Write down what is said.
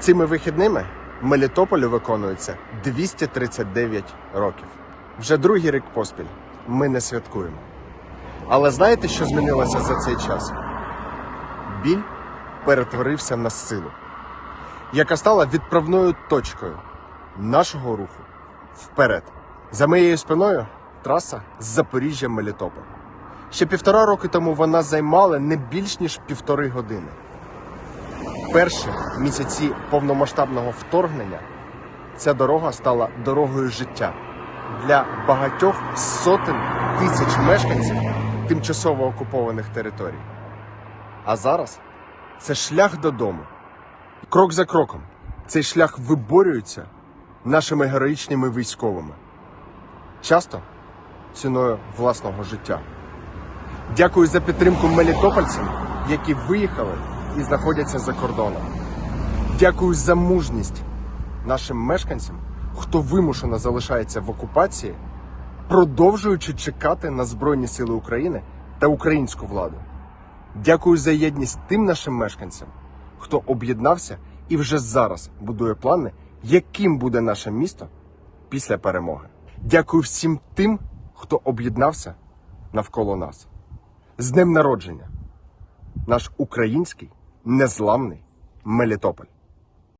Цими вихідними Мелітополю виконується 239 років. Вже другий рік поспіль ми не святкуємо. Але знаєте, що змінилося за цей час? Біль перетворився на силу, яка стала відправною точкою нашого руху вперед. За моєю спиною траса Запоріжжя Мелітополь. Ще півтора роки тому вона займала не більш ніж півтори години. Перші місяці повномасштабного вторгнення ця дорога стала дорогою життя для багатьох сотень тисяч мешканців тимчасово окупованих територій. А зараз це шлях додому. Крок за кроком цей шлях виборюється нашими героїчними військовими. Часто ціною власного життя. Дякую за підтримку мелітопольцям, які виїхали і знаходяться за кордоном. Дякую за мужність нашим мешканцям, хто вимушено залишається в окупації, продовжуючи чекати на Збройні Сили України та українську владу. Дякую за єдність тим нашим мешканцям, хто об'єднався і вже зараз будує плани, яким буде наше місто після перемоги. Дякую всім тим, хто об'єднався навколо нас. З днем народження! Наш український незламний Мелітополь.